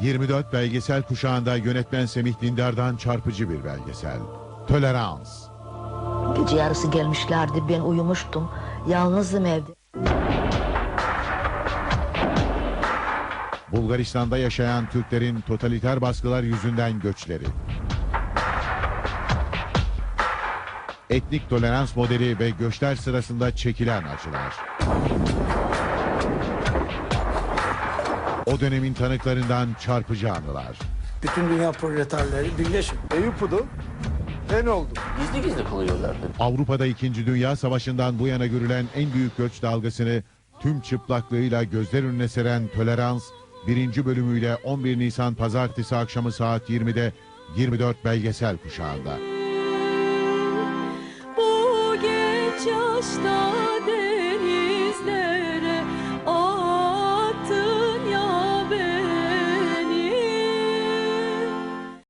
24 belgesel kuşağında yönetmen Semih Dindar'dan çarpıcı bir belgesel. Tolerans. Gece yarısı gelmişlerdi ben uyumuştum. Yalnızdım evde. Bulgaristan'da yaşayan Türklerin totaliter baskılar yüzünden göçleri. Etnik tolerans modeli ve göçler sırasında çekilen acılar. O dönemin tanıklarından çarpıcı anılar. Bütün dünya proletarları birleşin. Eyüp'udu. E ne oldu? Gizli gizli kılıyorlardı. Avrupa'da 2. Dünya Savaşı'ndan bu yana görülen en büyük göç dalgasını tüm çıplaklığıyla gözler önüne seren Tolerans, birinci bölümüyle 11 Nisan Pazartesi akşamı saat 20'de 24 belgesel kuşağında. Bu geç yaşta